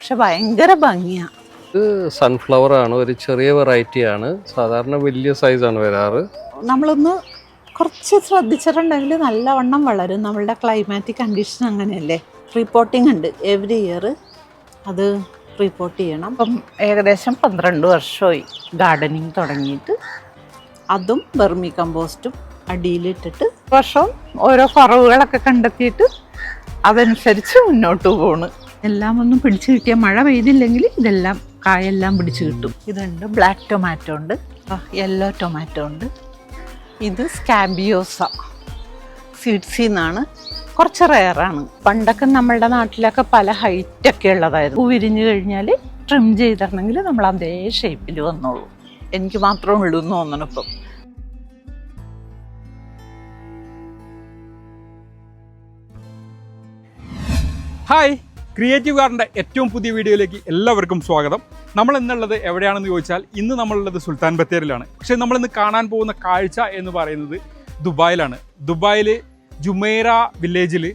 പക്ഷെ ഭയങ്കര ഭംഗിയാണ് ഇത് സൺഫ്ലവർ ആണ് ഒരു ചെറിയ വെറൈറ്റി ആണ്. സാധാരണ വലിയ സൈസ് ആണ് വരാറ്. നമ്മളൊന്ന് കുറച്ച് ശ്രദ്ധിച്ചിട്ടുണ്ടെങ്കിൽ നല്ലവണ്ണം വളരും. നമ്മളുടെ ക്ലൈമാറ്റിക് കണ്ടീഷൻ അങ്ങനെയല്ലേ? റിപ്പോർട്ടിംഗ് ഉണ്ട് എവറി ഇയർ അത് റിപ്പോർട്ട് ചെയ്യണം. അപ്പം ഏകദേശം പന്ത്രണ്ട് വർഷമായി ഗാർഡനിങ് തുടങ്ങിയിട്ട്. അതും വെർമി കമ്പോസ്റ്റും അടിയിലിട്ടിട്ട് വർഷവും ഓരോ കുറവുകളൊക്കെ കണ്ടെത്തിയിട്ട് അതനുസരിച്ച് മുന്നോട്ട് പോണ്. എല്ലാം ഒന്നും പിടിച്ചു കിട്ടിയ മഴ പെയ്തില്ലെങ്കിൽ ഇതെല്ലാം കായെല്ലാം പിടിച്ചു കിട്ടും. ഇതുണ്ട് ബ്ലാക്ക് ടൊമാറ്റോ ഉണ്ട്. യെല്ലോ ടൊമാറ്റോ ഉണ്ട്. ഇത് സ്കാബിയോസ സീഡ്സിൽ നിന്നാണ് കുറച്ച് റയറാണ് പണ്ടൊക്കെ നമ്മളുടെ നാട്ടിലൊക്കെ പല ഹൈറ്റൊക്കെ ഉള്ളതായിരുന്നു. പൂ വിരിഞ്ഞു കഴിഞ്ഞാൽ ട്രിം ചെയ്തിരണമെങ്കിൽ നമ്മൾ അതേ ഷേപ്പിൽ വന്നോളൂ. എനിക്ക് മാത്രമേ ഉള്ളൂ എന്ന് തോന്നണം ഇപ്പം. ഹായ് ക്രിയേറ്റീവ് ഗാർഡന്റെ ഏറ്റവും പുതിയ വീഡിയോയിലേക്ക് എല്ലാവർക്കും സ്വാഗതം. നമ്മൾ ഇന്നുള്ളത് എവിടെയാണെന്ന് ചോദിച്ചാൽ ഇന്ന് നമ്മളുള്ളത് സുൽത്താൻ ബത്തേരിലാണ് പക്ഷേ നമ്മൾ ഇന്ന് കാണാൻ പോകുന്ന കാഴ്ച എന്ന് പറയുന്നത് ദുബായിലാണ്. ദുബായിൽ ജുമൈറ വില്ലേജിൽ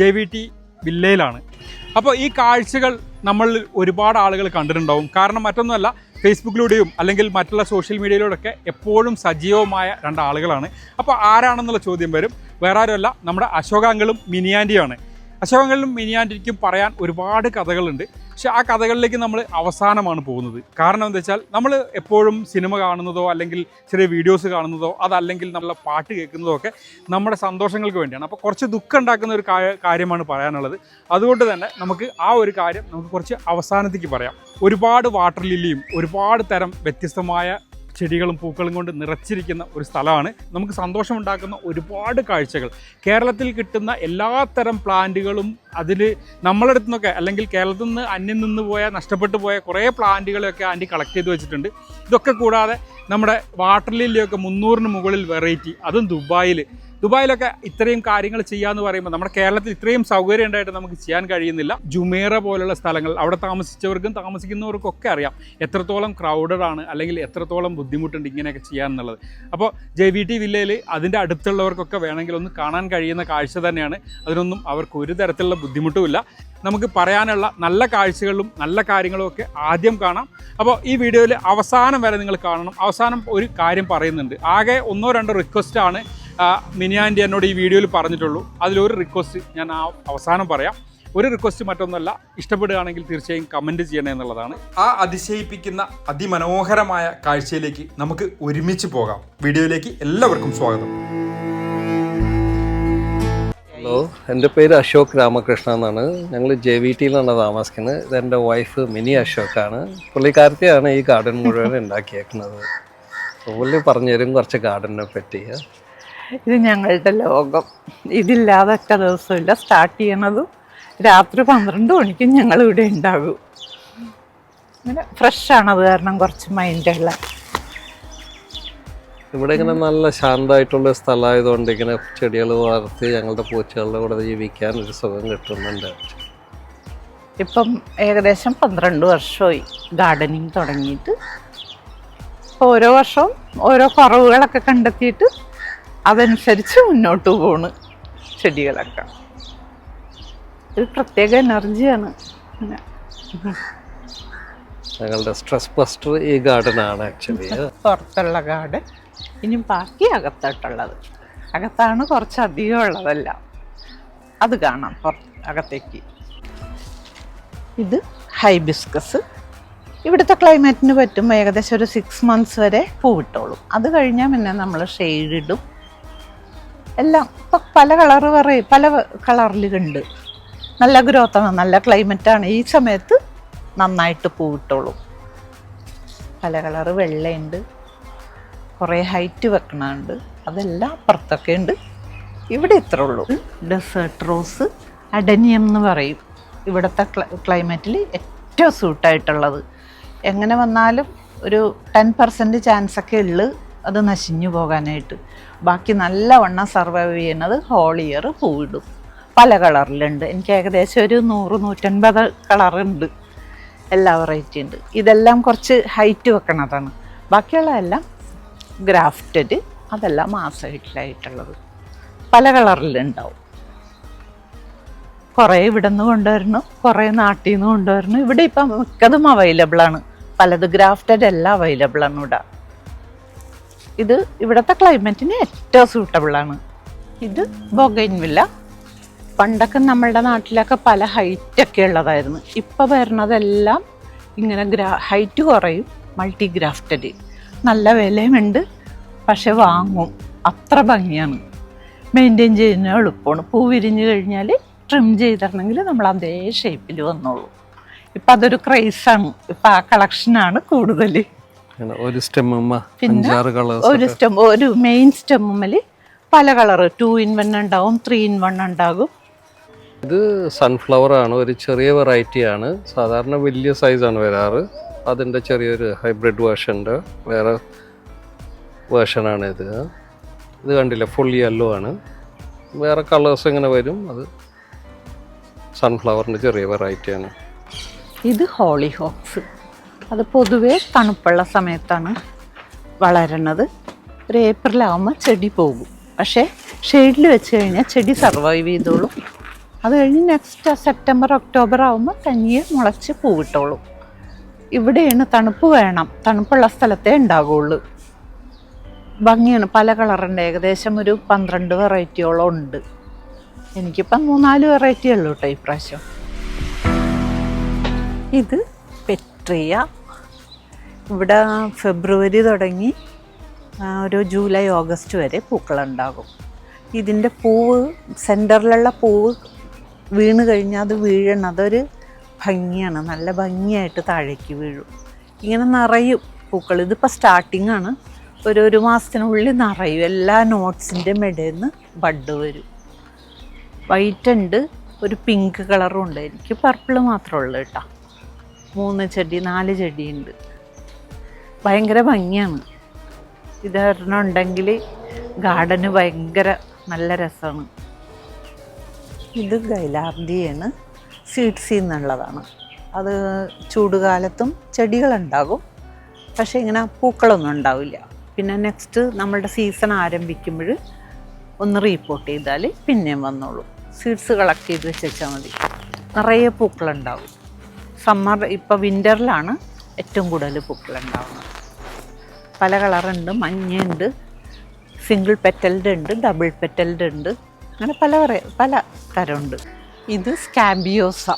ജെ വി ടി വില്ലയിലാണ്. അപ്പോൾ ഈ കാഴ്ചകൾ നമ്മൾ ഒരുപാട് ആളുകൾ കണ്ടിട്ടുണ്ടാവും. കാരണം മറ്റൊന്നുമല്ല ഫേസ്ബുക്കിലൂടെയും അല്ലെങ്കിൽ മറ്റുള്ള സോഷ്യൽ മീഡിയയിലൂടെയൊക്കെ എപ്പോഴും സജീവമായ രണ്ട് ആളുകളാണ് അപ്പോൾ ആരാണെന്നുള്ള ചോദ്യം വരും. വേറെ ആരുമല്ല നമ്മുടെ അശോകാങ്കളും മിനിയാന്റിയാണ് അശോകങ്ങളിലും മിനിയാൻഡിക്കും പറയാൻ ഒരുപാട് കഥകളുണ്ട്. പക്ഷെ ആ കഥകളിലേക്ക് നമ്മൾ അവസാനമാണ് പോകുന്നത്. കാരണം എന്താ വെച്ചാൽ നമ്മൾ എപ്പോഴും സിനിമ കാണുന്നതോ അല്ലെങ്കിൽ ചെറിയ വീഡിയോസ് കാണുന്നതോ അതല്ലെങ്കിൽ നമ്മളെ പാട്ട് കേൾക്കുന്നതോ ഒക്കെ നമ്മുടെ സന്തോഷങ്ങൾക്ക് വേണ്ടിയാണ്. അപ്പോൾ കുറച്ച് ദുഃഖം ഉണ്ടാക്കുന്ന ഒരു കാര്യമാണ് പറയാനുള്ളത്. അതുകൊണ്ട് തന്നെ നമുക്ക് ആ ഒരു കാര്യം നമുക്ക് കുറച്ച് അവസാനത്തേക്ക് പറയാം. ഒരുപാട് വാട്ടർ ലില്ലിയും ഒരുപാട് തരം വ്യത്യസ്തമായ ചെടികളും പൂക്കളും കൊണ്ട് നിറച്ചിരിക്കുന്ന ഒരു സ്ഥലമാണ്. നമുക്ക് സന്തോഷമുണ്ടാക്കുന്ന ഒരുപാട് കാഴ്ചകൾ. കേരളത്തിൽ കിട്ടുന്ന എല്ലാത്തരം പ്ലാന്റുകളും അതിൽ നമ്മളടുത്തു നിന്നൊക്കെ അല്ലെങ്കിൽ കേരളത്തിൽ നിന്ന് അന്യം നിന്ന് പോയ നഷ്ടപ്പെട്ടു പോയ കുറേ പ്ലാന്റുകളൊക്കെ ആന്റി കളക്ട് ചെയ്ത് വെച്ചിട്ടുണ്ട്. ഇതൊക്കെ കൂടാതെ നമ്മുടെ വാട്ടർ ലില്ലിയൊക്കെ മുന്നൂറിന് മുകളിൽ വെറൈറ്റി. അതും ദുബായിൽ. ദുബായിലൊക്കെ ഇത്രയും കാര്യങ്ങൾ ചെയ്യാന്ന് പറയുമ്പോൾ നമ്മുടെ കേരളത്തിൽ ഇത്രയും സൗകര്യം ഉണ്ടായിട്ട് നമുക്ക് ചെയ്യാൻ കഴിയുന്നില്ല. ജുമേറ പോലുള്ള സ്ഥലങ്ങൾ അവിടെ താമസിച്ചവർക്കും താമസിക്കുന്നവർക്കും ഒക്കെ അറിയാം എത്രത്തോളം ക്രൗഡഡ് ആണ് അല്ലെങ്കിൽ എത്രത്തോളം ബുദ്ധിമുട്ടുണ്ട് ഇങ്ങനെയൊക്കെ ചെയ്യാൻ എന്നുള്ളത് അപ്പോൾ ജെ വി ടി വില്ലയിൽ അതിന്റെ അടുത്തുള്ളവർക്കൊക്കെ വേണമെങ്കിൽ ഒന്ന് കാണാൻ കഴിയുന്ന കാഴ്ച തന്നെയാണ്. അതിനൊന്നും അവർക്ക് ഒരു തരത്തിലുള്ള ബുദ്ധിമുട്ടുമില്ല നമുക്ക് പറയാനുള്ള നല്ല കാഴ്ചകളും നല്ല കാര്യങ്ങളും ഒക്കെ ആദ്യം കാണാം. അപ്പോൾ ഈ വീഡിയോയിൽ അവസാനം വരെ നിങ്ങൾ കാണണം. അവസാനം ഒരു കാര്യം പറയുന്നുണ്ട്. ആകെ ഒന്നോ രണ്ടോ റിക്വസ്റ്റ് മിനി ആന്റി എന്നോട് ഈ വീഡിയോയിൽ പറഞ്ഞിട്ടുള്ളൂ. അതിലൊരു റിക്വസ്റ്റ് ഞാൻ ആ അവസാനം പറയാം. ഒരു റിക്വസ്റ്റ് മറ്റൊന്നല്ല ഇഷ്ടപ്പെടുകയാണെങ്കിൽ തീർച്ചയായും കമന്റ് ചെയ്യണേ എന്നുള്ളതാണ്. ആ അതിശയിപ്പിക്കുന്ന അതിമനോഹരമായ കാഴ്ചയിലേക്ക് നമുക്ക് ഒരുമിച്ച് പോകാം. വീഡിയോയിലേക്ക് എല്ലാവർക്കും സ്വാഗതം. ഹലോ എന്റെ പേര് അശോക് രാമകൃഷ്ണ എന്നാണ്. ഞങ്ങൾ ജെ വി ടിയിലാണ് താമസിക്കുന്നത്. ഇതെന്റെ വൈഫ് മിനി അശോക്കാണ്. പുള്ളിക്കാരത്തെയാണ് ഈ ഗാർഡൻ മുഴുവൻ ഉണ്ടാക്കിയേക്കുന്നത്. പുള്ളി പറഞ്ഞുതരും കുറച്ച് ഗാർഡനെ പറ്റി ഇത് ഞങ്ങളുടെ ലോകം. ഇതില്ലാതെ ഒറ്റ ദിവസമില്ല. സ്റ്റാർട്ട് ചെയ്യണതും രാത്രി പന്ത്രണ്ട് മണിക്ക് ഞങ്ങൾ ഇവിടെ ഉണ്ടാകും അങ്ങനെ ഫ്രഷാണ് അത് കാരണം കുറച്ച് മൈൻഡുള്ള ഇവിടെ ഇങ്ങനെ നല്ല ശാന്തമായിട്ടുള്ള സ്ഥലമായതുകൊണ്ട് ഇങ്ങനെ ചെടികൾ വളർത്തി ഞങ്ങളുടെ പൂച്ചകളുടെ കൂടെ ജീവിക്കാൻ ഒരു സുഖം കിട്ടുന്നുണ്ട്. ഇപ്പം ഏകദേശം പന്ത്രണ്ട് വർഷമായി ഗാർഡനിങ് തുടങ്ങിയിട്ട്. ഓരോ വർഷവും ഓരോ കുറവുകളൊക്കെ കണ്ടെത്തിയിട്ട് അതനുസരിച്ച് മുന്നോട്ട് പോണ്. ചെടികളൊക്കെ. ഒരു പ്രത്യേക എനർജിയാണ്. ഞങ്ങളുടെ സ്ട്രെസ് ബസ്റ്റർ ഈ ഗാർഡൻ ആണ് ആക്ച്വലി പുറത്തുള്ള ഗാർഡൻ. ഇനി ബാക്കി അകത്തോട്ടുള്ളത്. അകത്താണ് കുറച്ചധികം ഉള്ളതെല്ലാം. അത് കാണാം അകത്തേക്ക്. ഇത് ഹൈബിസ്കസ്. ഇവിടുത്തെ ക്ലൈമറ്റിന് പറ്റുമ്പോൾ ഏകദേശം ഒരു സിക്സ് മന്ത്സ് വരെ പൂവിട്ടോളും. അത് കഴിഞ്ഞാൽ പിന്നെ നമ്മൾ ഷെയ്ഡിടും എല്ലാം. ഇപ്പം പല കളറ് പറയും പല കളറിലുണ്ട്. നല്ല ഗ്രോത്താണ് നല്ല ക്ലൈമറ്റാണ് ഈ സമയത്ത് നന്നായിട്ട് പൂവിട്ടോളും പല കളറ് വെള്ളയുണ്ട്. കുറേ ഹൈറ്റ് വെക്കണുണ്ട്. അതെല്ലാം അപ്പുറത്തൊക്കെ ഉണ്ട്. ഇവിടെ ഇത്ര ഉള്ളൂ. ഡെസേർട്ട് റോസ് അഡനിയം എന്ന് പറയും. ഇവിടുത്തെ ക്ലൈമറ്റിൽ ഏറ്റവും സൂട്ടായിട്ടുള്ളത് എങ്ങനെ വന്നാലും ഒരു ടെൻ പെർസെന്റ് ചാൻസൊക്കെ ഉള്ളു അത് നശിഞ്ഞു പോകാനായിട്ട്. ബാക്കി നല്ലവണ്ണം സർവൈവ് ചെയ്യുന്നത് ഹോൾ ഇയർ പൂവിടും പല കളറിലുണ്ട്. എനിക്ക് ഏകദേശം ഒരു നൂറ് നൂറ്റൻപത് കളറുണ്ട്. എല്ലാ വെറൈറ്റി ഉണ്ട്. ഇതെല്ലാം കുറച്ച് ഹൈറ്റ് വെക്കണതാണ്. ബാക്കിയുള്ളതെല്ലാം ഗ്രാഫ്റ്റഡ് അതെല്ലാം മാസ ഹൈറ്റിലായിട്ടുള്ളത് പല കളറിലുണ്ടാവും. കുറേ ഇവിടെ നിന്ന് കൊണ്ടുവരണം കുറേ നാട്ടിൽ നിന്ന് കൊണ്ടുവരണം ഇവിടെ ഇപ്പം മിക്കതും അവൈലബിൾ ആണ്. പലത് ഗ്രാഫ്റ്റഡ് എല്ലാം അവൈലബിൾ ആണ് ഇവിടെ. ഇത് ഇവിടുത്തെ ക്ലൈമറ്റിന് ഏറ്റവും സൂട്ടബിൾ ആണ്. ഇത് ബൊഗൈൻവില്ല പണ്ടൊക്കെ നമ്മളുടെ നാട്ടിലൊക്കെ പല ഹൈറ്റൊക്കെ ഉള്ളതായിരുന്നു. ഇപ്പം വരുന്നതെല്ലാം ഇങ്ങനെ ഗ്രാ ഹൈറ്റ് കുറയും മൾട്ടി ഗ്രാഫ്റ്റഡ് നല്ല വിലയുമുണ്ട് പക്ഷെ വാങ്ങും. അത്ര ഭംഗിയാണ്. മെയിന്റെയിൻ ചെയ്യുന്ന എളുപ്പമാണ്. പൂ വിരിഞ്ഞ് കഴിഞ്ഞാൽ ട്രിം ചെയ്തിരണമെങ്കിൽ നമ്മൾ അതേ ഷേപ്പിൽ വന്നോളൂ. ഇപ്പം അതൊരു ക്രൈസാണ് ഇപ്പം ആ കളക്ഷനാണ് കൂടുതൽ ഒരു സ്റ്റെമ്മുമ്മ അഞ്ചാറ് കളേഴ്സ് ഒരു സ്റ്റെം ഒരു മെയിൻ സ്റ്റെമ്മിൽ പല കളറ് ടു ഇൻ വൺ ഉണ്ടാവും ത്രീ ഇൻ വൺ ഉണ്ടാകും. ഇത് സൺഫ്ലവർ ആണ് ഒരു ചെറിയ വെറൈറ്റി ആണ്. സാധാരണ വലിയ സൈസാണ് വരാറ്. അതിന്റെ ചെറിയൊരു ഹൈബ്രിഡ് വേർഷന്റെ വേറെ വേർഷനാണ് ഇത്. ഇത് കണ്ടില്ല ഫുൾ യെല്ലോ ആണ്. വേറെ കളേഴ്സ് ഇങ്ങനെ വരും. അത് സൺഫ്ലവറിന്റെ ചെറിയ വെറൈറ്റിയാണ് ഇത് ഹോളി ഹോക്സ് അത് പൊതുവേ തണുപ്പുള്ള സമയത്താണ് വളരണത്. ഒരു ഏപ്രിലാവുമ്പോൾ ചെടി പോകും. പക്ഷേ ഷെയ്ഡിൽ വെച്ച് കഴിഞ്ഞാൽ ചെടി സർവൈവ് ചെയ്തോളും. അത് കഴിഞ്ഞ് നെക്സ്റ്റ് സെപ്റ്റംബർ ഒക്ടോബർ ആകുമ്പോൾ തനിയെ മുളച്ച് പൂവിട്ടോളും. ഇവിടെയാണ് തണുപ്പ് വേണം. തണുപ്പുള്ള സ്ഥലത്തേ ഉണ്ടാകുള്ളൂ ഭംഗിയാണ്. പല കളറുണ്ട്. ഏകദേശം ഒരു പന്ത്രണ്ട് വെറൈറ്റിയോളം ഉണ്ട്. എനിക്കിപ്പം മൂന്നാൽ വെറൈറ്റി ഉള്ളൂ കേട്ടോ ഇപ്രാവശ്യം ഇത് പെട്രിയ ഇവിടെ ഫെബ്രുവരി തുടങ്ങി ഒരു ജൂലൈ ഓഗസ്റ്റ് വരെ പൂക്കളുണ്ടാകും. ഇതിന്റെ പൂവ് സെന്ററിലുള്ള പൂവ് വീണ് കഴിഞ്ഞാൽ അത് വീഴണം. അതൊരു ഭംഗിയാണ്. നല്ല ഭംഗിയായിട്ട് താഴേക്ക് വീഴും. ഇങ്ങനെ നിറയും പൂക്കൾ. ഇതിപ്പോൾ സ്റ്റാർട്ടിംഗ് ആണ്. ഒരു ഒരു മാസത്തിനുള്ളിൽ നിറയും. എല്ലാ നോട്ട്സിന്റെ മെടേന്ന് ബഡ് വരും. വൈറ്റ് ഉണ്ട്. ഒരു പിങ്ക് കളറും ഉണ്ട്. എനിക്ക് പർപ്പിൾ മാത്രമേ ഉള്ളൂ കേട്ടോ. മൂന്ന് ചെടി നാല് ചെടിയുണ്ട്. ഭയങ്കര ഭംഗിയാണ്. ഇത് ഉണ്ടെങ്കിൽ ഗാർഡന് ഭയങ്കര നല്ല രസമാണ്. ഇത് ഗൈലാർഡിയാണ് സീഡ്സിൽ നിന്നുള്ളതാണ് അത് ചൂടുകാലത്തും ചെടികളുണ്ടാകും. പക്ഷേ ഇങ്ങനെ പൂക്കളൊന്നും ഉണ്ടാവില്ല. പിന്നെ നെക്സ്റ്റ് നമ്മളുടെ സീസൺ ആരംഭിക്കുമ്പോൾ ഒന്ന് റീപ്പോർട്ട് ചെയ്താൽ പിന്നെയും വന്നോളൂ. സീഡ്സ് കളക്ട് ചെയ്ത് വെച്ചാൽ മതി. നിറയെ പൂക്കളുണ്ടാവും. സമ്മർ ഇപ്പോൾ വിന്ററിലാണ് ഏറ്റവും കൂടുതൽ പൂക്കളുണ്ടാവുന്നത് പല കളറുണ്ട് മഞ്ഞയുണ്ട് സിംഗിൾ പെറ്റൽഡ് ഉണ്ട് ഡബിൾ പെറ്റൽഡ് ഉണ്ട്. അങ്ങനെ പല പല തരമുണ്ട്. ഇത് സ്കാബിയോസ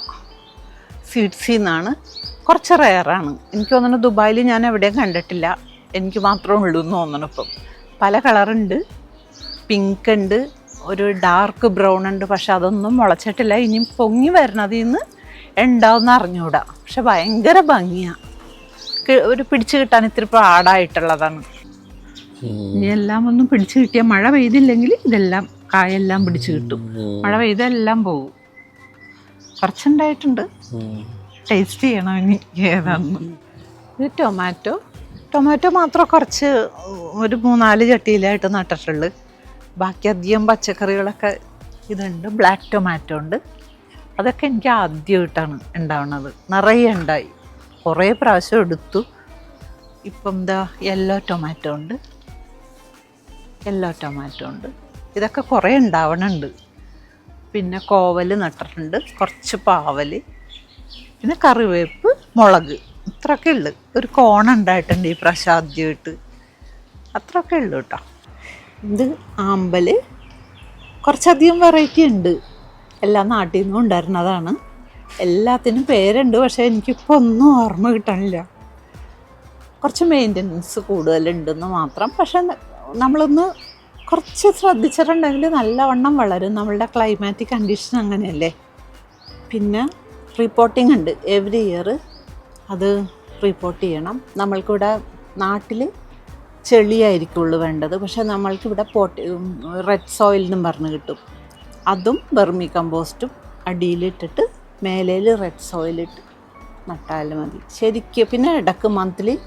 സീഡ്സിൽ നിന്നാണ് കുറച്ച് റെയറാണ് എനിക്ക് തോന്നുന്നു ദുബായിൽ ഞാൻ എവിടെയും കണ്ടിട്ടില്ല. എനിക്ക് മാത്രമേ ഉള്ളൂ എന്ന് തോന്നണം ഇപ്പം. പല കളറുണ്ട് പിങ്ക് ഉണ്ട്. ഒരു ഡാർക്ക് ബ്രൗൺ ഉണ്ട്. പക്ഷെ അതൊന്നും മുളച്ചിട്ടില്ല. ഇനിയും പൊങ്ങി വരണതിൽ നിന്ന് ഉണ്ടാവുന്ന അറിഞ്ഞുകൂടാ പക്ഷെ ഭയങ്കര ഭംഗിയാണ് ഒരു പിടിച്ചു കിട്ടാൻ ഇത്തിരി പാടായിട്ടുള്ളതാണ്. ഇനി എല്ലാം ഒന്നും പിടിച്ചു കിട്ടിയാൽ മഴ പെയ്തില്ലെങ്കിൽ ഇതെല്ലാം കായെല്ലാം പിടിച്ചു കിട്ടും. മഴ പെയ്തെല്ലാം പോകും കുറച്ചുണ്ടായിട്ടുണ്ട്. ടേസ്റ്റ് ചെയ്യണം ഇനി ഏതാണെന്ന് ഇത് ടൊമാറ്റോ. ടൊമാറ്റോ മാത്രം കുറച്ച് ഒരു മൂന്നാൽ ചട്ടിയിലായിട്ട് നട്ടിട്ടുള്ളു. ബാക്കി അധികം പച്ചക്കറികളൊക്കെ ഇതുണ്ട്. ബ്ലാക്ക് ടൊമാറ്റോ ഉണ്ട്. അതൊക്കെ എനിക്ക് ആദ്യമായിട്ടാണ് ഉണ്ടാവുന്നത് നിറയെ ഉണ്ടായി. കുറേ പ്രാവശ്യം എടുത്തു. ഇപ്പം എന്താ യെല്ലോ ടൊമാറ്റോ ഉണ്ട്. യെല്ലോ ടൊമാറ്റോ ഉണ്ട്. ഇതൊക്കെ കുറേ ഉണ്ടാവണുണ്ട്. പിന്നെ കോവൽ നട്ടിട്ടുണ്ട്. കുറച്ച് പാവൽ. പിന്നെ കറിവേപ്പ് മുളക്. ഇത്രയൊക്കെ ഉള്ളു. ഒരു കോണ ഉണ്ടായിട്ടുണ്ട് ഈ പ്രാവശ്യം ആദ്യമായിട്ട് അത്രയൊക്കെ ഉള്ളു കേട്ടോ. ഇത് ആമ്പൽ കുറച്ചധികം വെറൈറ്റി ഉണ്ട്. എല്ലാ നാട്ടിൽ നിന്നും ഉണ്ടായിരുന്നതാണ്. എല്ലാത്തിനും പേരുണ്ട് പക്ഷേ എനിക്കിപ്പോൾ ഒന്നും ഓർമ്മ കിട്ടണില്ല കുറച്ച് മെയിന്റനൻസ് കൂടുതലുണ്ടെന്ന് മാത്രം പക്ഷെ നമ്മളൊന്ന് കുറച്ച് ശ്രദ്ധിച്ചിട്ടുണ്ടെങ്കിൽ നല്ലവണ്ണം വളരും. നമ്മളുടെ ക്ലൈമാറ്റിക് കണ്ടീഷൻ അങ്ങനെയല്ലേ. പിന്നെ റിപ്പോർട്ടിംഗ് ഉണ്ട്. എവറി ഇയർ അത് റിപ്പോർട്ട് ചെയ്യണം. നമ്മൾക്കിവിടെ നാട്ടിൽ ചെളിയായിരിക്കുള്ളൂ വേണ്ടത് പക്ഷേ നമ്മൾക്കിവിടെ പോട്ടി റെഡ് സോയിൽ എന്നും പറഞ്ഞ് കിട്ടും. അതും ബെർമി കമ്പോസ്റ്റും അടിയിലിട്ടിട്ട് മേലേൽ റെഡ് സോയിലിട്ട് നട്ടാൽ മതി. ശരിക്കും പിന്നെ ഇടയ്ക്ക് മന്ത്ലി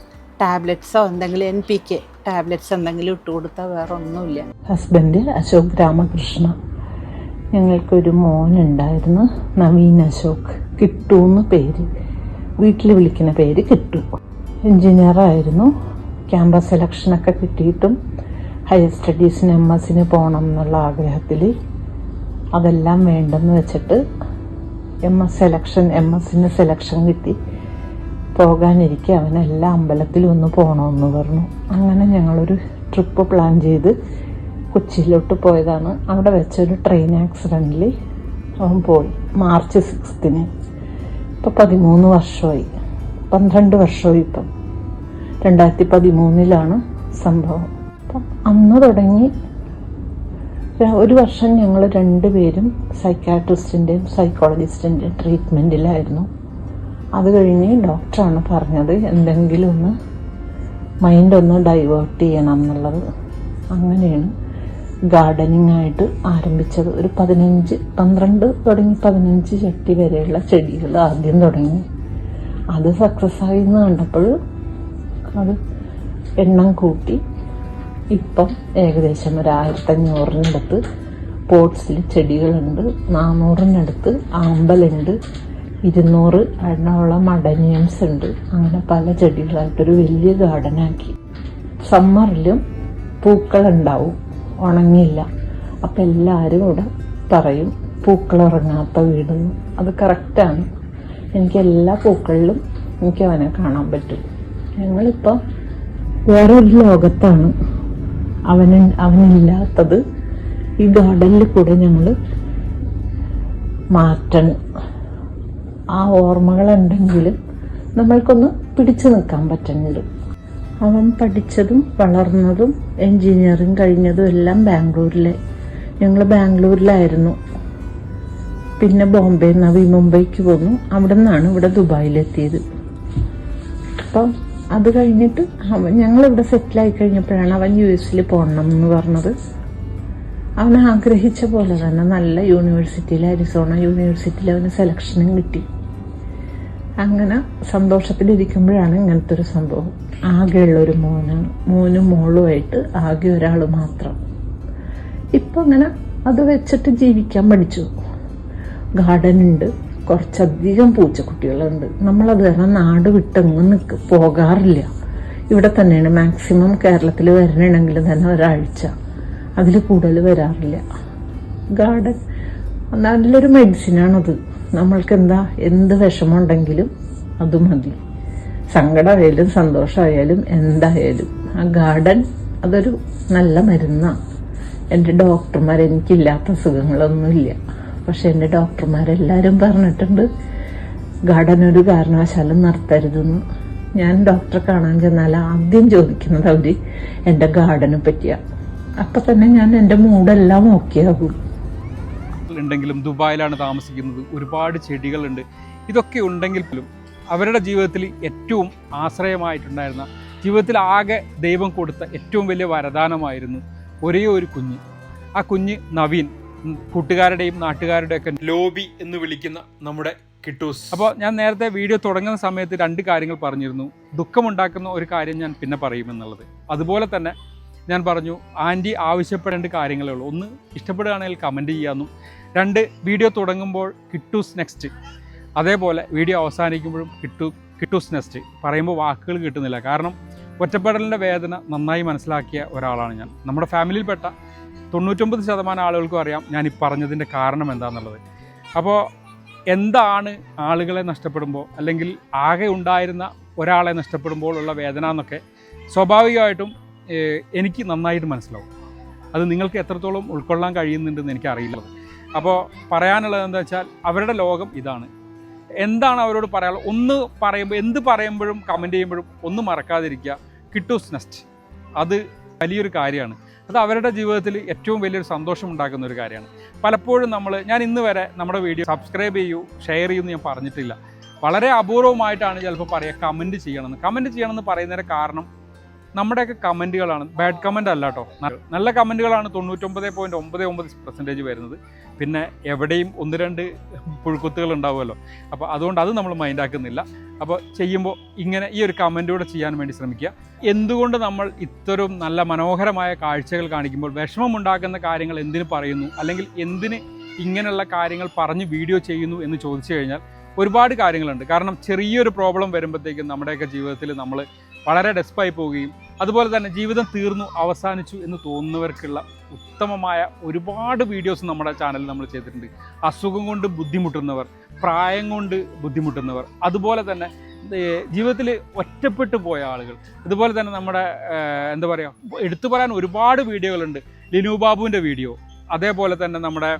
ടാബ്ലറ്റ്സോ എന്തെങ്കിലും എൻ പി കെ ടാബ്ലറ്റ്സ് എന്തെങ്കിലും ഇട്ട് കൊടുത്താൽ വേറെ ഒന്നുമില്ല ഹസ്ബൻഡ് അശോക് രാമകൃഷ്ണ. ഞങ്ങൾക്കൊരു മോനുണ്ടായിരുന്നു നവീൻ അശോക്. കിട്ടുമെന്ന് പേര്. വീട്ടിൽ വിളിക്കുന്ന പേര് കിട്ടു. എൻജിനീയറായിരുന്നു ക്യാമ്പസ് സെലക്ഷനൊക്കെ കിട്ടിയിട്ടും ഹയർ സ്റ്റഡീസിന് എം എസിന് പോകണം എന്നുള്ള ആഗ്രഹത്തിൽ അതെല്ലാം വേണ്ടെന്ന് വെച്ചിട്ട് എം എസ് സെലക്ഷൻ എം എസിന് സെലക്ഷൻ കിട്ടി. പോകാനിരിക്കെ അവൻ എല്ലാ അമ്പലത്തിലും ഒന്ന് പോകണമെന്ന് പറഞ്ഞു. അങ്ങനെ ഞങ്ങളൊരു ട്രിപ്പ് പ്ലാൻ ചെയ്ത് കൊച്ചിയിലോട്ട് പോയതാണ്. അവിടെ വെച്ചൊരു ട്രെയിൻ ആക്സിഡന്റിൽ അവൻ പോയി. മാർച്ച് സിക്സ്തിന് ഇപ്പം പതിമൂന്ന് വർഷമായി. പന്ത്രണ്ട് വർഷമായി ഇപ്പം. രണ്ടായിരത്തി പതിമൂന്നിലാണ് സംഭവം. അപ്പം അന്ന് തുടങ്ങി ഒരു വർഷം ഞങ്ങൾ രണ്ടുപേരും സൈക്കാട്രിസ്റ്റിന്റെയും സൈക്കോളജിസ്റ്റിന്റെയും ട്രീറ്റ്മെന്റിലായിരുന്നു അത് കഴിഞ്ഞ് ഡോക്ടറാണ് പറഞ്ഞത് എന്തെങ്കിലും ഒന്ന് മൈൻഡ് ഒന്ന് ഡൈവേർട്ട് ചെയ്യണം എന്നുള്ളത്. അങ്ങനെയാണ് ഗാർഡനിങ് ആയിട്ട് ആരംഭിച്ചത്. ഒരു പതിനഞ്ച് പന്ത്രണ്ട് തുടങ്ങി പതിനഞ്ച് ചട്ടി വരെയുള്ള ചെടികൾ ആദ്യം തുടങ്ങി. അത് സക്സസ് ആയി എന്ന് കണ്ടപ്പോൾ അത് എണ്ണം കൂട്ടി. ഇപ്പം ഏകദേശം ഒരു ആയിരത്തഞ്ഞൂറിനടുത്ത് പോട്ട്സിൽ ചെടികളുണ്ട് നാനൂറിനടുത്ത് ആമ്പലുണ്ട് ഇരുന്നൂറ് എണ്ണമുള്ള മടനിയംസ് ഉണ്ട്. അങ്ങനെ പല ചെടികളായിട്ടൊരു വലിയ ഗാർഡനാക്കി. സമ്മറിലും പൂക്കളുണ്ടാവും ഉണങ്ങിയില്ല. അപ്പം എല്ലാവരും ഇവിടെ പറയും പൂക്കൾ ഉറങ്ങാത്ത വീടെന്ന് അത് കറക്റ്റാണ്. എനിക്ക് എല്ലാ പൂക്കളിലും എനിക്ക് അവനെ കാണാൻ പറ്റും. ഞങ്ങളിപ്പോൾ വേറൊരു ലോകത്താണ്. അവന് അവനില്ലാത്തത് ഈ ഗാർഡനിൽ കൂടെ ഞങ്ങൾ മാറ്റണം. ആ ഓർമ്മകളുണ്ടെങ്കിലും നമ്മൾക്കൊന്ന് പിടിച്ചു നിൽക്കാൻ പറ്റുന്നുണ്ട് അവൻ പഠിച്ചതും വളർന്നതും എൻജിനീയറിങ് കഴിഞ്ഞതും എല്ലാം ബാംഗ്ലൂരിലെ. ഞങ്ങൾ ബാംഗ്ലൂരിലായിരുന്നു. പിന്നെ ബോംബെ നവി മുംബൈക്ക് പോന്നു. അവിടെ നിന്നാണ് ഇവിടെ ദുബായിലെത്തിയത്. അപ്പം അത് കഴിഞ്ഞിട്ട് അവൻ ഞങ്ങളിവിടെ സെറ്റിലായി കഴിഞ്ഞപ്പോഴാണ് അവൻ യു എസിൽ പോകണം എന്ന് പറഞ്ഞത്. അവൻ ആഗ്രഹിച്ച പോലെ തന്നെ നല്ല യൂണിവേഴ്സിറ്റിയിൽ അരിസോണ യൂണിവേഴ്സിറ്റിയിൽ അവന് സെലക്ഷനും കിട്ടി. അങ്ങനെ സന്തോഷത്തിലിരിക്കുമ്പോഴാണ് ഇങ്ങനത്തെ ഒരു സംഭവം. ആകെയുള്ള ഒരു മോനാണ് മോനും മോളുമായിട്ട് ആകെ ഒരാൾ മാത്രം. ഇപ്പം അങ്ങനെ അത് വെച്ചിട്ട് ജീവിക്കാൻ പഠിച്ചു. ഗാർഡൻ ഉണ്ട്. കുറച്ചധികം പൂച്ചക്കുട്ടികളുണ്ട്. നമ്മളത് കാരണം നാട് വിട്ടെങ്ങും നിൽക്ക് പോകാറില്ല. ഇവിടെ തന്നെയാണ് മാക്സിമം കേരളത്തിൽ വരണമെങ്കിൽ തന്നെ ഒരാഴ്ച. അതിൽ കൂടുതൽ വരാറില്ല. ഗാർഡൻ നല്ലൊരു മെഡിസിനാണത്. നമ്മൾക്ക് എന്താ എന്ത് വിഷമമുണ്ടെങ്കിലും അത് മതി. സങ്കടമായാലും സന്തോഷമായാലും എന്തായാലും. ആ ഗാർഡൻ അതൊരു നല്ല മരുന്നാണ് എന്റെ ഡോക്ടർമാർ എനിക്കില്ലാത്ത അസുഖങ്ങളൊന്നുമില്ല. പക്ഷെ എന്റെ ഡോക്ടർമാരെല്ലാവരും പറഞ്ഞിട്ടുണ്ട് ഗാർഡൻ ഒരു കാരണവശാലും നിർത്തരുതെന്ന്. ഞാൻ ഡോക്ടറെ കാണാൻ ചെന്നാൽ ആദ്യം ചോദിക്കുന്നത് അവർ എന്റെ ഗാർഡനെ പറ്റിയാണ് അപ്പം തന്നെ ഞാൻ എന്റെ മൂടെല്ലാം ഓക്കെ ആകും. ഉണ്ടെങ്കിലും ദുബായിലാണ് താമസിക്കുന്നത്. ഒരുപാട് ചെടികളുണ്ട്. ഇതൊക്കെ ഉണ്ടെങ്കിൽ പോലും അവരുടെ ജീവിതത്തിൽ ഏറ്റവും ആശ്രയമായിട്ടുണ്ടായിരുന്ന ജീവിതത്തിൽ ആകെ ദൈവം കൊടുത്ത ഏറ്റവും വലിയ വരദാനമായിരുന്നു ഒരേ ഒരു കുഞ്ഞ്. ആ കുഞ്ഞ് നവീൻ. കൂട്ടുകാരുടെയും നാട്ടുകാരുടെയൊക്കെ ലോബി എന്ന് വിളിക്കുന്ന നമ്മുടെ കിട്ടൂസ്. അപ്പോൾ ഞാൻ നേരത്തെ വീഡിയോ തുടങ്ങുന്ന സമയത്ത് രണ്ട് കാര്യങ്ങൾ പറഞ്ഞിരുന്നു. ദുഃഖമുണ്ടാക്കുന്ന ഒരു കാര്യം ഞാൻ പിന്നെ പറയുമെന്നുള്ളത്. അതുപോലെ തന്നെ ഞാൻ പറഞ്ഞു ആന്റി ആവശ്യപ്പെടേണ്ട കാര്യങ്ങളേ ഉള്ളൂ. ഒന്ന് ഇഷ്ടപ്പെടുകയാണെങ്കിൽ കമന്റ് ചെയ്യാമെന്നും രണ്ട് വീഡിയോ തുടങ്ങുമ്പോൾ കിട്ടൂസ് നെക്സ്റ്റ് അതേപോലെ വീഡിയോ അവസാനിക്കുമ്പോഴും കിട്ടു കിട്ടൂസ് നെക്സ്റ്റ് പറയുമ്പോൾ വാക്കുകൾ കിട്ടുന്നില്ല. കാരണം ഒറ്റപ്പെടലിന്റെ വേദന നന്നായി മനസ്സിലാക്കിയ ഒരാളാണ് ഞാൻ. നമ്മുടെ ഫാമിലിയിൽപ്പെട്ട തൊണ്ണൂറ്റൊമ്പത് ശതമാനം ആളുകൾക്കും അറിയാം ഞാൻ ഈ പറഞ്ഞതിന്റെ കാരണം എന്താണെന്നുള്ളത്. അപ്പോൾ എന്താണ് ആളുകളെ നഷ്ടപ്പെടുമ്പോൾ അല്ലെങ്കിൽ ആകെ ഉണ്ടായിരുന്ന ഒരാളെ നഷ്ടപ്പെടുമ്പോൾ ഉള്ള വേദന എന്നൊക്കെ സ്വാഭാവികമായിട്ടും എനിക്ക് നന്നായിട്ട് മനസ്സിലാവും. അത് നിങ്ങൾക്ക് എത്രത്തോളം ഉൾക്കൊള്ളാൻ കഴിയുന്നുണ്ടെന്ന് എനിക്കറിയില്ല. അപ്പോൾ പറയാനുള്ളത് എന്താ വെച്ചാൽ അവരുടെ ലോകം ഇതാണ്. എന്താണ് അവരോട് പറയാനുള്ളത്? ഒന്ന് പറയുമ്പോൾ എന്ത് പറയുമ്പോഴും കമന്റ് ചെയ്യുമ്പോഴും ഒന്നും മറക്കാതിരിക്കുക. കിട്ടൂസ് നെസ്റ്റ് അത് വലിയൊരു കാര്യമാണ്. അത് അവരുടെ ജീവിതത്തിൽ ഏറ്റവും വലിയൊരു സന്തോഷം ഉണ്ടാക്കുന്ന ഒരു കാര്യമാണ്. പലപ്പോഴും നമ്മൾ ഞാൻ ഇന്ന് വരെ നമ്മുടെ വീഡിയോ സബ്സ്ക്രൈബ് ചെയ്യൂ ഷെയർ ചെയ്യൂ എന്ന് ഞാൻ പറഞ്ഞിട്ടില്ല. വളരെ അപൂർവമായിട്ടാണ് ചിലപ്പോൾ പറയുക കമന്റ് ചെയ്യണമെന്ന്. കമന്റ് ചെയ്യണമെന്ന് പറയുന്നതിന് കാരണം നമ്മുടെയൊക്കെ കമന്റുകളാണ്. ബാഡ് കമന്റ് അല്ല കേട്ടോ നല്ല കമന്റുകളാണ് തൊണ്ണൂറ്റൊമ്പത് പോയിന്റ് ഒമ്പത് ഒമ്പത് പെർസെന്റേജ് വരുന്നത്. പിന്നെ എവിടെയും ഒന്ന് രണ്ട് പുഴുക്കുത്തുകൾ ഉണ്ടാവുമല്ലോ. അപ്പോൾ അതുകൊണ്ട് അത് നമ്മൾ മൈൻഡാക്കുന്നില്ല അപ്പോൾ ചെയ്യുമ്പോൾ ഇങ്ങനെ ഈ ഒരു കമന്റൂടെ ചെയ്യാൻ വേണ്ടി ശ്രമിക്കുക. എന്തുകൊണ്ട് നമ്മൾ ഇത്തരം നല്ല മനോഹരമായ കാഴ്ചകൾ കാണിക്കുമ്പോൾ വിഷമമുണ്ടാക്കുന്ന കാര്യങ്ങൾ എന്തിനു പറയുന്നു? അല്ലെങ്കിൽ എന്തിന് ഇങ്ങനെയുള്ള കാര്യങ്ങൾ പറഞ്ഞ് വീഡിയോ ചെയ്യുന്നു എന്ന് ചോദിച്ചു കഴിഞ്ഞാൽ ഒരുപാട് കാര്യങ്ങളുണ്ട്. കാരണം ചെറിയൊരു പ്രോബ്ലം വരുമ്പോഴത്തേക്കും നമ്മുടെയൊക്കെ ജീവിതത്തിൽ നമ്മൾ വളരെ ഡെസ്പായി പോവുകയും അതുപോലെ തന്നെ ജീവിതം തീർന്നു അവസാനിച്ചു എന്ന് തോന്നുന്നവർക്കുള്ള ഉത്തമമായ ഒരുപാട് വീഡിയോസ് നമ്മുടെ ചാനലിൽ നമ്മൾ ചെയ്തിട്ടുണ്ട്. അസുഖം കൊണ്ട് ബുദ്ധിമുട്ടുന്നവർ പ്രായം കൊണ്ട് ബുദ്ധിമുട്ടുന്നവർ അതുപോലെ തന്നെ ജീവിതത്തിൽ ഒറ്റപ്പെട്ടു പോയ ആളുകൾ അതുപോലെ തന്നെ നമ്മുടെ എന്താ പറയുക എടുത്തു പറയാൻ ഒരുപാട് വീഡിയോകളുണ്ട്. ലിനു ബാബുവിന്റെ വീഡിയോ അതേപോലെ തന്നെ നമ്മുടെ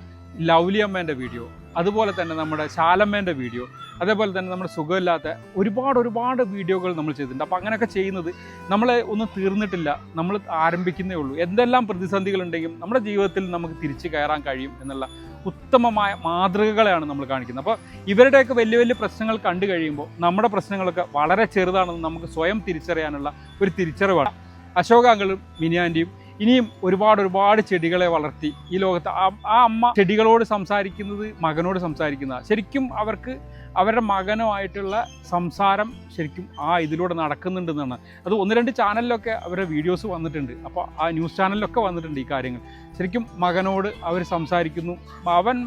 ലൗലി അമ്മേന്റെ വീഡിയോ അതുപോലെ തന്നെ നമ്മുടെ ശാലമ്മേന്റെ വീഡിയോ അതേപോലെ തന്നെ നമ്മുടെ സുഖമില്ലാത്ത ഒരുപാട് ഒരുപാട് വീഡിയോകൾ നമ്മൾ ചെയ്തിട്ടുണ്ട്. അപ്പോൾ അങ്ങനെയൊക്കെ ചെയ്യുന്നത് നമ്മളെ ഒന്നും തീർന്നിട്ടില്ല. നമ്മൾ ആരംഭിക്കുന്നേ ഉള്ളൂ. എന്തെല്ലാം പ്രതിസന്ധികളുണ്ടെങ്കിലും നമ്മുടെ ജീവിതത്തിൽ നമുക്ക് തിരിച്ചു കയറാൻ കഴിയും എന്നുള്ള ഉത്തമമായ മാതൃകകളെയാണ് നമ്മൾ കാണിക്കുന്നത്. അപ്പോൾ ഇവരുടെയൊക്കെ വലിയ വലിയ പ്രശ്നങ്ങൾ കണ്ടു കഴിയുമ്പോൾ നമ്മുടെ പ്രശ്നങ്ങളൊക്കെ വളരെ ചെറുതാണെന്ന് നമുക്ക് സ്വയം തിരിച്ചറിയാനുള്ള ഒരു തിരിച്ചറിവാണ്. അശോകാങ്കളും മിനിയാന്റെയും ഇനിയും ഒരുപാട് ഒരുപാട് ചെടികളെ വളർത്തി ഈ ലോകത്ത് ആ അമ്മ ചെടികളോട് സംസാരിക്കുന്നത് മകനോട് സംസാരിക്കുന്ന ശരിക്കും അവർക്ക് അവരുടെ മകനുമായിട്ടുള്ള സംസാരം ശരിക്കും ആ ഇതിലൂടെ നടക്കുന്നുണ്ടെന്നാണ്. അത് ഒന്ന് രണ്ട് ചാനലിലൊക്കെ അവരുടെ വീഡിയോസ് വന്നിട്ടുണ്ട്. അപ്പോൾ ആ ന്യൂസ് ചാനലിലൊക്കെ വന്നിട്ടുണ്ട് ഈ കാര്യങ്ങൾ. ശരിക്കും മകനോട് അവർ സംസാരിക്കുന്നു. അവൻ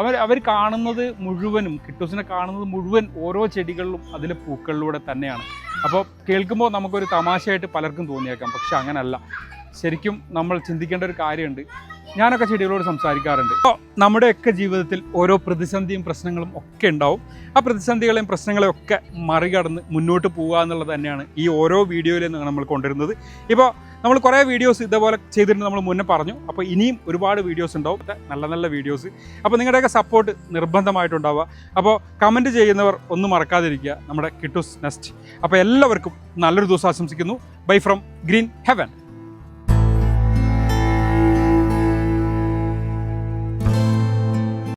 അവർ അവർ കാണുന്നത് മുഴുവനും കിട്ടൂസിനെ കാണുന്നത് മുഴുവൻ ഓരോ ചെടികളിലും അതിലെ പൂക്കളിലൂടെ തന്നെയാണ്. അപ്പോൾ കേൾക്കുമ്പോൾ നമുക്കൊരു തമാശയായിട്ട് പലർക്കും തോന്നിയേക്കാം. പക്ഷെ അങ്ങനല്ല. ശരിക്കും നമ്മൾ ചിന്തിക്കേണ്ട ഒരു കാര്യമുണ്ട്. ഞാനൊക്കെ ചെടികളോട് സംസാരിക്കാറുണ്ട്. അപ്പോൾ നമ്മുടെയൊക്കെ ജീവിതത്തിൽ ഓരോ പ്രതിസന്ധിയും പ്രശ്നങ്ങളും ഒക്കെ ഉണ്ടാവും. ആ പ്രതിസന്ധികളെയും പ്രശ്നങ്ങളെയും ഒക്കെ മറികടന്ന് മുന്നോട്ട് പോകുക എന്നുള്ളത് തന്നെയാണ് ഈ ഓരോ വീഡിയോയിലും നമ്മൾ കൊണ്ടുവരുന്നത്. ഇപ്പോൾ നമ്മൾ കുറേ വീഡിയോസ് ഇതേപോലെ ചെയ്തിട്ടുണ്ട് നമ്മൾ മുന്നേ പറഞ്ഞു. അപ്പോൾ ഇനിയും ഒരുപാട് വീഡിയോസ് ഉണ്ടാവും. നല്ല നല്ല വീഡിയോസ്. അപ്പോൾ നിങ്ങളുടെയൊക്കെ സപ്പോർട്ട് നിർബന്ധമായിട്ടുണ്ടാവുക. അപ്പോൾ കമന്റ് ചെയ്യുന്നവർ ഒന്നും മറക്കാതിരിക്കുക. നമ്മുടെ കിട്ടുസ് നെസ്റ്റ്. അപ്പോൾ എല്ലാവർക്കും നല്ലൊരു ദിവസം ആശംസിക്കുന്നു. Bye from green heaven